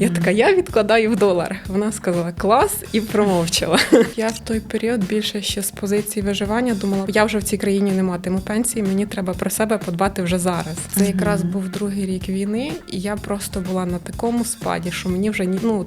Я така, я відкладаю в долар. Вона сказала клас і промовчала. Я в той період більше ще з позиції виживання думала, я вже в цій країні не матиму пенсії, мені треба про себе подбати вже зараз. Це якраз був другий рік війни, і я просто була на такому спаді, що мені вже ні- ну.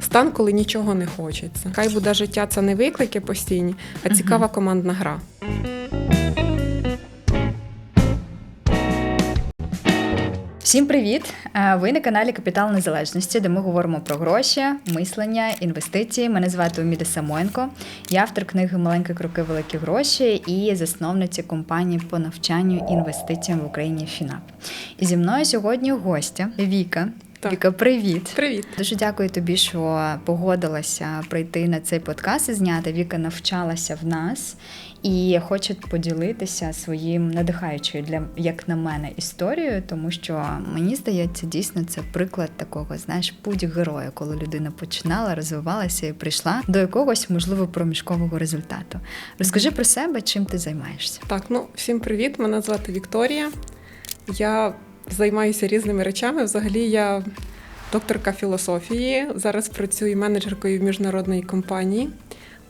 Стан, коли нічого не хочеться. Хай буде життя, це не виклики постійні, а цікава командна гра. Всім привіт! Е, Ви на каналі Капітал Незалежності, де ми говоримо про гроші, мислення, інвестиції. Мене звати Уміда Самоєнко. Я автор книги Маленькі кроки, великі гроші і засновниця компанії по навчанню інвестиціям в Україні ФІНАП. І зі мною сьогодні гостя Віка. Так. Віка, привіт! Привіт! Дуже дякую тобі, що погодилася прийти на цей подкаст і зняти. Віка навчалася в нас і хоче поділитися своїм надихаючою для як на мене історією, тому що мені здається, дійсно це приклад такого, знаєш, путь героя, коли людина починала, розвивалася і прийшла до якогось можливо проміжкового результату. Розкажи про себе, чим ти займаєшся. Так, ну всім привіт. Мене звати Вікторія. Я займаюся різними речами. Взагалі, я докторка філософії. Зараз працюю менеджеркою в міжнародній компанії.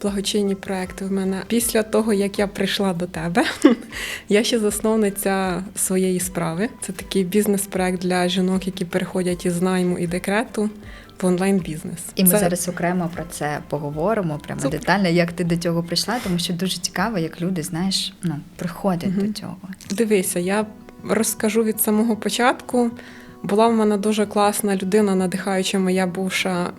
Благочинні проекти в мене після того, як я прийшла до тебе, я ще засновниця своєї справи. Це такий бізнес-проект для жінок, які переходять із найму і декрету в онлайн-бізнес. І ми Це- зараз окремо про це поговоримо, прямо Супер. детально, як ти до цього прийшла, тому що дуже цікаво, як люди, знаєш, ну приходять Мгм. до цього. Дивися, я розкажу від самого початку. Була в мене дуже класна людина, надихаюча моя бувша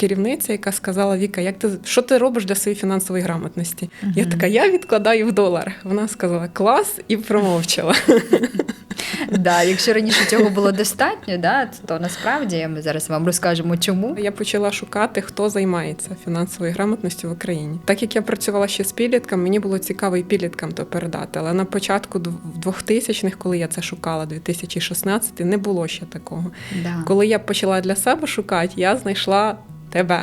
керівниця, яка сказала: Віка, як ти що ти робиш для своєї фінансової грамотності? Я така, я відкладаю в долар. Вона сказала клас і промовчала. Да, якщо раніше цього було достатньо, да, то насправді ми зараз вам розкажемо, чому. Я почала шукати, хто займається фінансовою грамотністю в Україні. Так як я працювала ще з підлітками, мені було цікаво і підліткам то передати. Але на початку дв- 2000-х, коли я це шукала, 2016, не було ще такого. Да. Коли я почала для себе шукати, я знайшла тебе.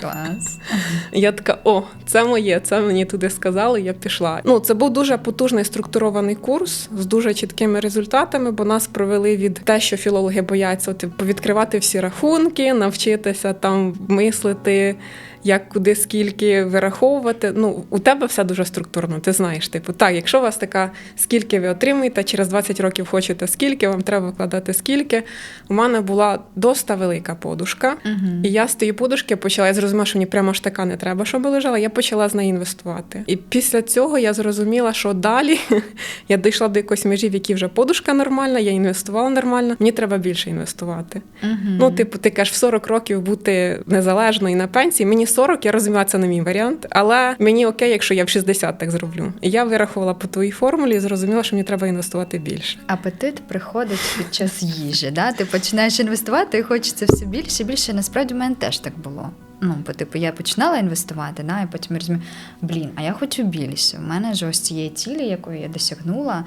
Клас. Я така, о, це моє, це мені туди сказали. Я пішла. Ну, це був дуже потужний структурований курс з дуже чіткими результатами, бо нас провели від те, що філологи бояться, типу, відкривати всі рахунки, навчитися там мислити. Як куди скільки вираховувати. Ну, у тебе все дуже структурно, ти знаєш. Типу, так, якщо у вас така, скільки ви отримуєте, через 20 років хочете скільки, вам треба вкладати скільки. У мене була доста велика подушка. Мгм. І я з тієї подушки почала, я зрозуміла, що мені прямо ж така не треба, щоб лежала. Я почала з неї інвестувати. І після цього я зрозуміла, що далі я дійшла до якоїсь межі, в якій вже подушка нормальна, я інвестувала нормально, мені треба більше інвестувати. Мгм. Ну, типу, ти кажеш, в 40 років бути незалежною на пенсії. Мені 40, я розумію, це не мій варіант. Але мені окей, якщо я в 60 так зроблю. Я вирахувала по твоїй формулі і зрозуміла, що мені треба інвестувати більше. Апетит приходить під час їжі. Да? Ти починаєш інвестувати і хочеться все більше і більше. Насправді в мене теж так було. Ну, бо типу, я починала інвестувати, да, і потім розумію, блін, а я хочу більше. У мене ж ось цієї цілі, якої я досягнула.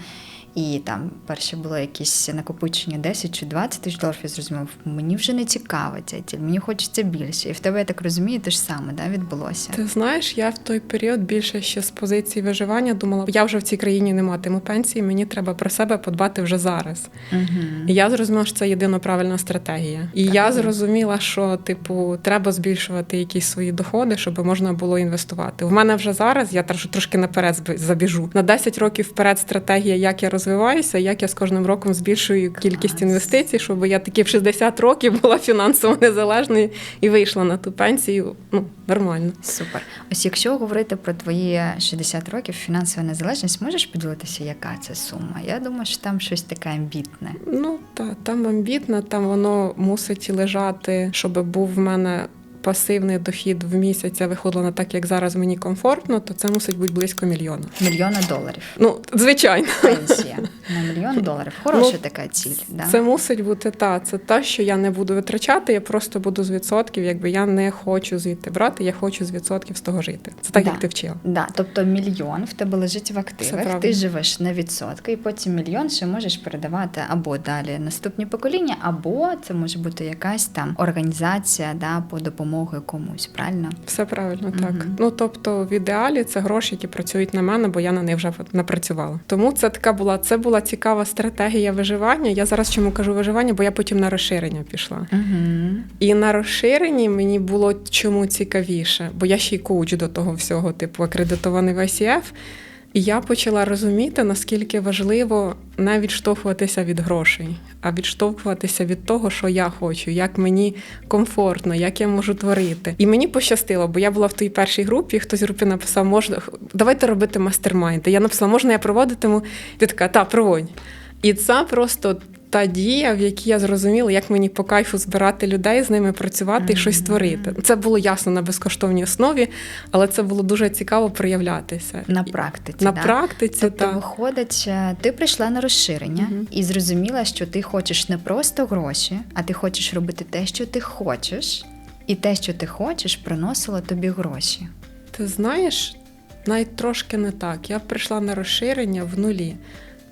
І там перше було якісь накопичення 10 чи 20 тисяч доларів, я зрозумів, мені вже не цікава ця ціль, мені хочеться більше. І в тебе, я так розумію, те ж саме да, відбулося. Ти знаєш, я в той період більше ще з позиції виживання думала, я вже в цій країні не матиму пенсії, мені треба про себе подбати вже зараз. Угу. І я зрозуміла, що це єдино правильна стратегія. І Так, я так. зрозуміла, що типу треба збільшувати якісь свої доходи, щоб можна було інвестувати. В мене вже зараз я трошки наперед забіжу. На 10 років вперед стратегія, як я розвиваюся, як я з кожним роком збільшую кількість інвестицій, щоб я таки в 60 років була фінансово незалежною і вийшла на ту пенсію. Ну нормально. Супер. Ось якщо говорити про твої 60 років фінансова незалежність, можеш поділитися, яка це сума? Я думаю, що там щось таке амбітне. Ну та там амбітно, там воно мусить лежати, щоб був в мене пасивний дохід в місяць, а виходило на так, як зараз мені комфортно, то це мусить бути близько мільйона. Мільйона доларів. Ну, звичайно, Пенсія на мільйон доларів. Хороша Ну, така ціль. Да? це мусить бути та. Це те, що я не буду витрачати, я просто буду з відсотків. Якби я не хочу звідти брати, я хочу з відсотків з того жити. Це так, Да. як ти вчила. Да, тобто мільйон в тебе лежить в активах, ти живеш на відсотки, і потім мільйон ще можеш передавати або далі наступні покоління, або це може бути якась там організація да, по допомозі допомоги комусь, правильно? Все правильно, так. Мгм. Ну тобто, в ідеалі це гроші, які працюють на мене, бо я на них вже напрацювала. Тому це така була це була цікава стратегія виживання. Я зараз чому кажу виживання, бо я потім на розширення пішла. Угу. І на розширенні мені було чому цікавіше, бо я ще й коуч до того всього, типу акредитований в ICF. І я почала розуміти, наскільки важливо не відштовхуватися від грошей, а відштовхуватися від того, що я хочу, як мені комфортно, як я можу творити. І мені пощастило, бо я була в тій першій групі. Хтось з групи написав, можна давайте робити мастер-майнди. Я написала, можна я проводитиму? Ти така, та проводь. І це просто та дія, в якій я зрозуміла, як мені по кайфу збирати людей, з ними працювати і щось творити. Це було ясно на безкоштовній основі, але це було дуже цікаво проявлятися. На практиці. на да? практиці Тобто, та виходить, е, ти прийшла на розширення Мгм. і зрозуміла, що ти хочеш не просто гроші, а ти хочеш робити те, що ти хочеш, і те, що ти хочеш, приносило тобі гроші. ти знаєш, навіть трошки не так. Я прийшла на розширення в нулі.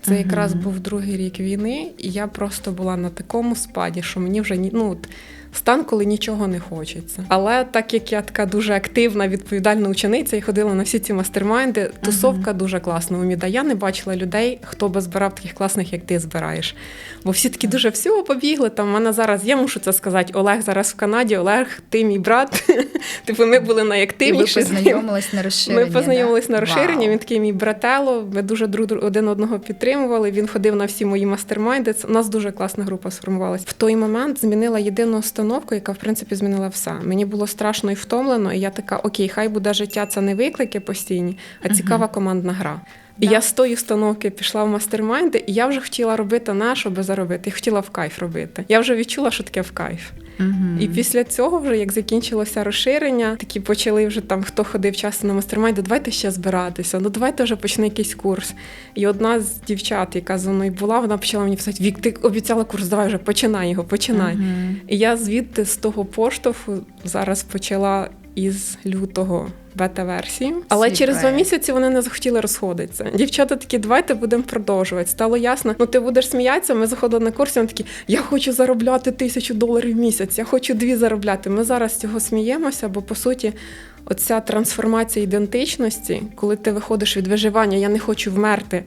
Це якраз був другий рік війни, і я просто була на такому спаді, що мені вже ні, ну, от, стан, коли нічого не хочеться. Але так як я така дуже активна, відповідальна учениця і ходила на всі ці мастермайнди, тусовка дуже класна у Міда. Я не бачила людей, хто би збирав таких класних, як ти збираєш. Бо всі такі дуже всього побігли. Там в мене зараз, я мушу це сказати, Олег зараз в Канаді, Олег, ти мій брат. Типу, ми були найактивніші. ним. познайомились на розширенні. Ми познайомились на розширенні. Він такий мій братело. Ми дуже друг один одного підтримували. Він ходив на всі мої мастермайди. У нас дуже класна група сформувалась. В той момент змінила єдину установку, яка в принципі змінила все. Мені було страшно і втомлено. І я така: окей, хай буде життя, це не виклики постійні, а цікава командна гра. І Да. я з тої установки пішла в мастермайди, і я вже хотіла робити на щоб заробити. Я хотіла в кайф робити. Я вже відчула, що таке в кайф. Мгм. І після цього, вже як закінчилося розширення, такі почали вже там, хто ходив часто на мастермайди, давайте ще збиратися. Ну давайте вже почне якийсь курс. І одна з дівчат, яка зі мною була, вона почала мені писати: Вік, ти обіцяла курс, давай вже починай його, починай. Мгм. І я звідти з того поштовху зараз почала із лютого бета-версію. Але Свій через два місяці вони не захотіли розходитися. Дівчата такі, давайте будемо продовжувати. Стало ясно, ну ти будеш сміятися. Ми заходили на курс, і вони такі, я хочу заробляти тисячу доларів в місяць, я хочу дві заробляти. Ми зараз цього сміємося, бо по суті. Оця трансформація ідентичності, коли ти виходиш від виживання, я не хочу вмерти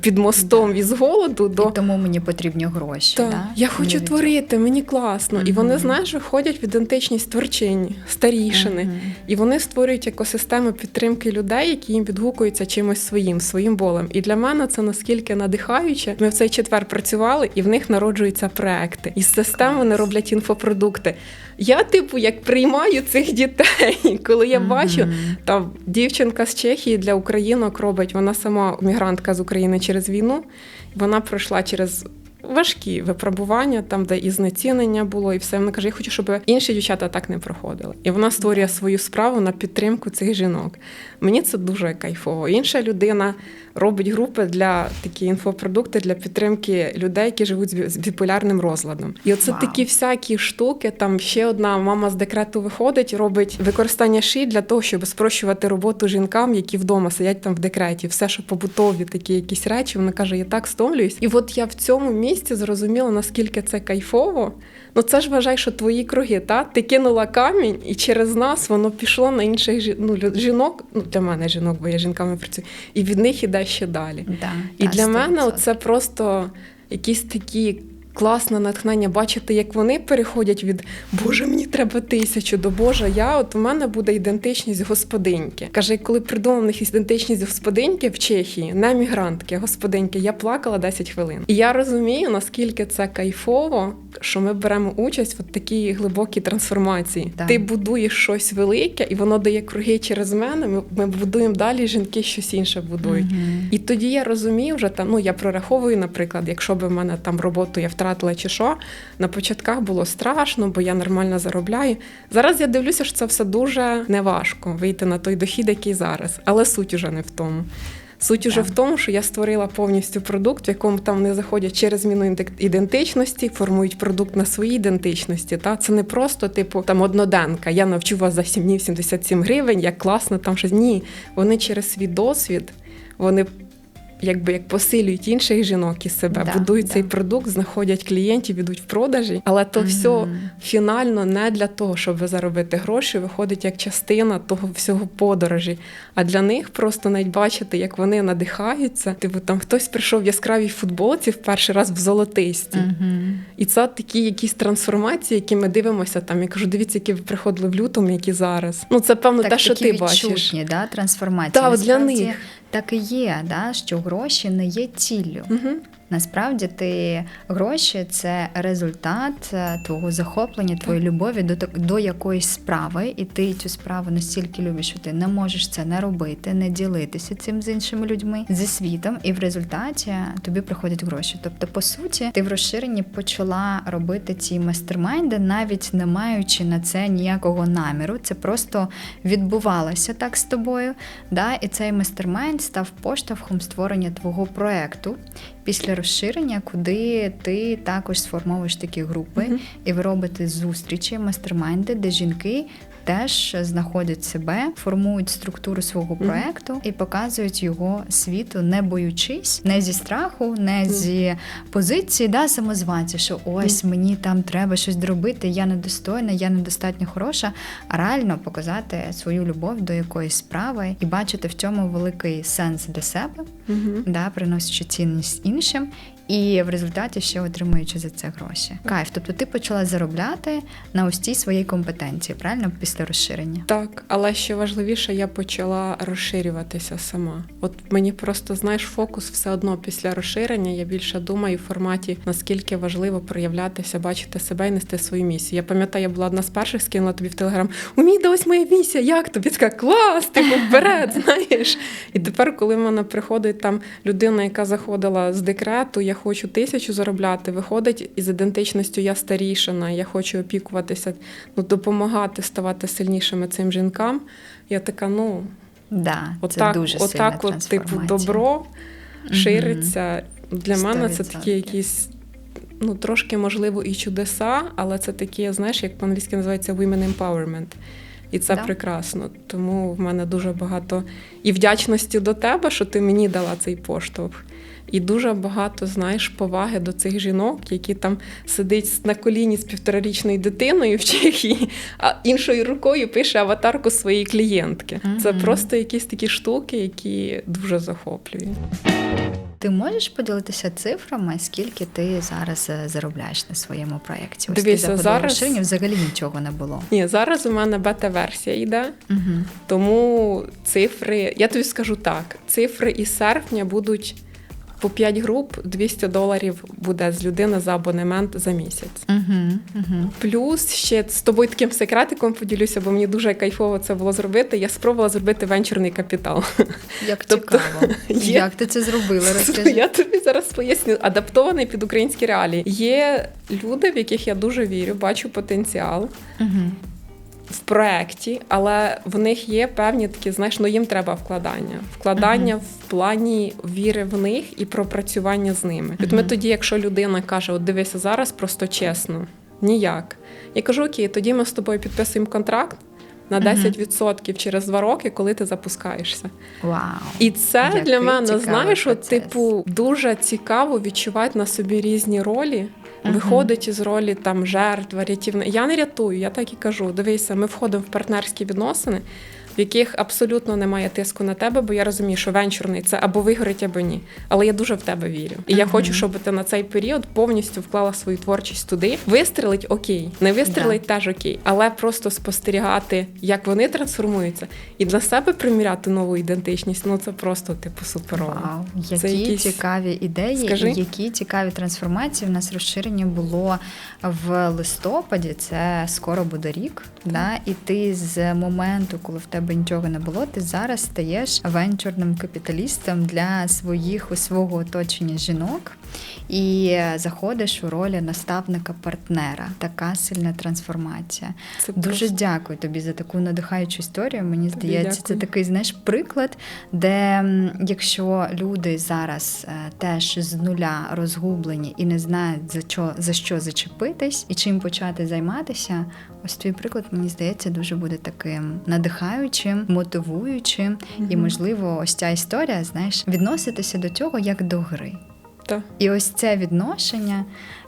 під мостом із голоду до І тому мені потрібні гроші. да? я хочу Для творити, мені класно. І вони, знаєш, виходять в ідентичність творчині, старішини. Мгм. І вони створюють екосистему підтримки людей, які їм відгукуються чимось своїм, своїм болем. І для мене це наскільки надихаюче. Ми в цей четвер працювали, і в них народжуються проекти. І з систем вони роблять інфопродукти. Я, типу, як приймаю цих дітей, коли я бачу, там дівчинка з Чехії для українок робить. Вона сама мігрантка з України через війну. Вона пройшла через важкі випробування, там, де і знецінення було, і все. Вона каже: Я хочу, щоб інші дівчата так не проходили. І вона створює свою справу на підтримку цих жінок. Мені це дуже кайфово. Інша людина робить групи для такі інфопродукти для підтримки людей, які живуть з біполярним розладом. І оце Вау. такі всякі штуки. Там ще одна мама з декрету виходить, робить використання ши для того, щоб спрощувати роботу жінкам, які вдома сидять там в декреті. Все, що побутові такі якісь речі. Вона каже: Я так стомлююсь. І от я в цьому місці зрозуміла, наскільки це кайфово. Ну це ж вважай, що твої круги, та ти кинула камінь, і через нас воно пішло на інших жі- ну, жінок. Ну для мене жінок, бо я жінками працюю, і від них іде ще далі. Да, І та, для мене 100%. це просто якісь такі. Класне натхнення бачити, як вони переходять від Боже, мені треба тисячу до Боже. Я от у мене буде ідентичність господиньки. Каже, коли придумав в них ідентичність господиньки в Чехії, не мігрантки, а господиньки, я плакала 10 хвилин. І я розумію, наскільки це кайфово, що ми беремо участь в такій глибокій трансформації. Так. Ти будуєш щось велике, і воно дає круги через мене. Ми, ми будуємо далі, жінки щось інше будують. Мгм. І тоді я розумію вже там, ну я прораховую, наприклад, якщо б в мене там роботу я втратила чи що, на початках було страшно, бо я нормально заробляю. Зараз я дивлюся, що це все дуже неважко вийти на той дохід, який зараз. Але суть уже не в тому. Суть уже в тому, що я створила повністю продукт, в якому там вони заходять через зміну ідентичності, формують продукт на своїй ідентичності. Та це не просто типу там одноденка. Я навчу вас за 7 днів 77 гривень, як класно там щось. Ні, вони через свій досвід вони якби як посилюють інших жінок і себе, Да, будують да. цей продукт, знаходять клієнтів, ідуть в продажі. Але то все фінально не для того, щоб заробити гроші, виходить як частина того всього подорожі. А для них просто навіть бачити, як вони надихаються. Типу там хтось прийшов в яскравій футболці в перший раз в золотистій. Мгм. І це такі якісь трансформації, які ми дивимося там. Я кажу, дивіться, які ви приходили в лютому, які зараз. Ну це певно так, те, що ти бачиш. да, трансформації. Та, от для них. Так і є, да, що гроші не є ціллю. Угу. Насправді ти гроші це результат е, твого захоплення, твоєї любові до до якоїсь справи, і ти цю справу настільки любиш, що ти не можеш це не робити, не ділитися цим з іншими людьми, зі світом, і в результаті тобі приходять гроші. Тобто, по суті, ти в розширенні почала робити ці мастермайнди, навіть не маючи на це ніякого наміру. Це просто відбувалося так з тобою. Да? І цей мастермайнд став поштовхом створення твого проекту після розширення, куди ти також сформовуєш такі групи, Мгм. і ви робите зустрічі, мастермайнди, де жінки. Теж знаходять себе, формують структуру свого проекту і показують його світу, не боючись, не зі страху, не зі позиції да, самозванця, що ось мені там треба щось зробити, я недостойна, я недостатньо хороша, а реально показати свою любов до якоїсь справи і бачити в цьому великий сенс для себе, да, приносячи цінність іншим. І в результаті ще отримуючи за це гроші. Кайф, тобто ти почала заробляти на ось цій своїй компетенції, правильно після розширення. Так, але ще важливіше, я почала розширюватися сама. От мені просто знаєш фокус все одно після розширення. Я більше думаю в форматі наскільки важливо проявлятися, бачити себе і нести свою місію. Я пам'ятаю, я була одна з перших, скинула тобі в телеграм. Умійда, ось моя місія. Як тобі така клас? Типу вперед, знаєш. І тепер, коли в мене приходить там людина, яка заходила з декрету, я хочу тисячу заробляти, виходить із ідентичністю я старішина, я хочу опікуватися, ну допомагати ставати сильнішими цим жінкам. Я така, ну Да, це отак, дуже сильна отак, от, типу, добро шириться. Для мене це 100%. такі якісь. Ну, трошки, можливо, і чудеса, але це такі, знаєш, як по-англійськи називається women empowerment. І це Да. прекрасно. Тому в мене дуже багато і вдячності до тебе, що ти мені дала цей поштовх. І дуже багато, знаєш, поваги до цих жінок, які там сидить на коліні з півторарічною дитиною в Чехії, а іншою рукою пише аватарку своєї клієнтки. Це просто якісь такі штуки, які дуже захоплюють. Ти можеш поділитися цифрами, скільки ти зараз е, заробляєш на своєму проєкті? Ось Дивися, ти зараз- розширення, взагалі нічого не було. Ні, зараз у мене бета-версія йде. Угу. Тому цифри, я тобі скажу так: цифри із серпня будуть по 5 груп, 200 доларів буде з людини за абонемент за місяць. Угу. Угу. Плюс ще з тобою таким секретиком поділюся, бо мені дуже кайфово це було зробити. Я спробувала зробити венчурний капітал. Як Тобто, цікаво. є- Як ти це зробила? Розкажи. Я тобі зараз поясню, адаптований під українські реалії. Є люди, в яких я дуже вірю, бачу потенціал. Угу. В проєкті, але в них є певні такі, знаєш, ну їм треба вкладання. Вкладання в плані віри в них і пропрацювання з ними. От ми тоді, якщо людина каже, от дивися зараз, просто чесно, ніяк. Я кажу, окей, тоді ми з тобою підписуємо контракт. На Мгм. 10% через два роки, коли ти запускаєшся, Вау. і це Який для мене знаєш, от, типу дуже цікаво відчувати на собі різні ролі. Мгм. Виходить із ролі там жертва, рятівна. Я не рятую, я так і кажу. Дивися, ми входимо в партнерські відносини, в яких абсолютно немає тиску на тебе, бо я розумію, що венчурний це або вигорить, або ні. Але я дуже в тебе вірю. І я хочу, щоб ти на цей період повністю вклала свою творчість туди. Вистрелить окей, не вистрелить теж окей, але просто спостерігати, як вони трансформуються, і для себе приміряти нову ідентичність. Ну це просто типу суперово. Вау, які Це якісь- цікаві ідеї, Скажи. які цікаві трансформації. У нас розширення було в листопаді. Це скоро буде рік. Да? І ти з моменту, коли в тебе нічого не було, ти зараз стаєш венчурним капіталістом для своїх у свого оточення жінок і заходиш у ролі наставника-партнера. Така сильна трансформація. Це Дуже просто- дякую тобі за таку надихаючу історію. Мені Тобі здається, це такий знаєш приклад, де якщо люди зараз е, теж з нуля розгублені і не знають за що за що зачепитись і чим почати займатися, ось твій приклад мені здається дуже буде таким надихаючим. мотивуючим, mm-hmm. і можливо, ось ця історія, знаєш, відноситися до цього як до гри. Так. І ось це відношення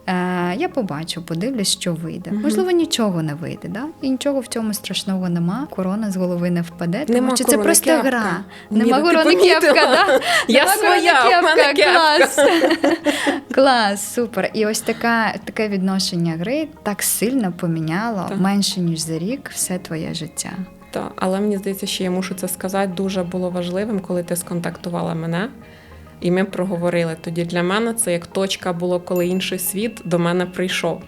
е, я побачу, подивлюсь, що вийде. Мгм. Можливо, нічого не вийде, да? і нічого в цьому страшного нема. Корона з голови не впаде, тому Нема що це просто кепка. гра. Ні, Нема корони кепка, да? Я Нема своя, корони в мене кепка. Клас. Клас, супер. І ось така, таке відношення гри так сильно поміняло Так. менше ніж за рік все твоє життя. Так, але мені здається, що я мушу це сказати. Дуже було важливим, коли ти сконтактувала мене, і ми проговорили. Тоді для мене це як точка було, коли інший світ до мене прийшов.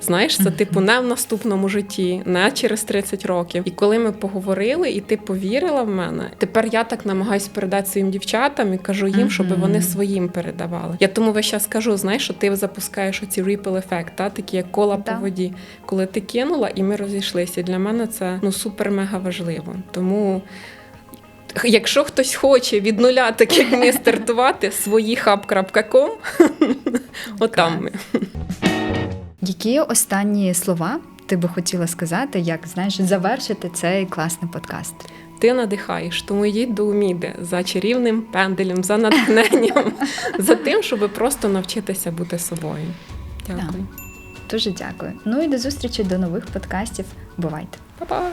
Знаєш, це типу не в наступному житті, не через 30 років. І коли ми поговорили, і ти повірила в мене, тепер я так намагаюся передати своїм дівчатам і кажу їм, щоб вони своїм передавали. Я тому весь час кажу, знаєш, що ти запускаєш оці ripple ефект, та такі як кола Да. по воді. Коли ти кинула, і ми розійшлися. Для мене це ну супер мега важливо. Тому. Якщо хтось хоче від нуля, так як ми стартувати, своїхаб.ком, отам ми. Які останні слова ти би хотіла сказати, як знаєш, завершити цей класний подкаст? Ти надихаєш, тому йдіть до Уміди за чарівним пенделем, за натхненням, за тим, щоб просто навчитися бути собою. Дякую. Дуже дякую. Ну і до зустрічі до нових подкастів. Бувайте! Па-па!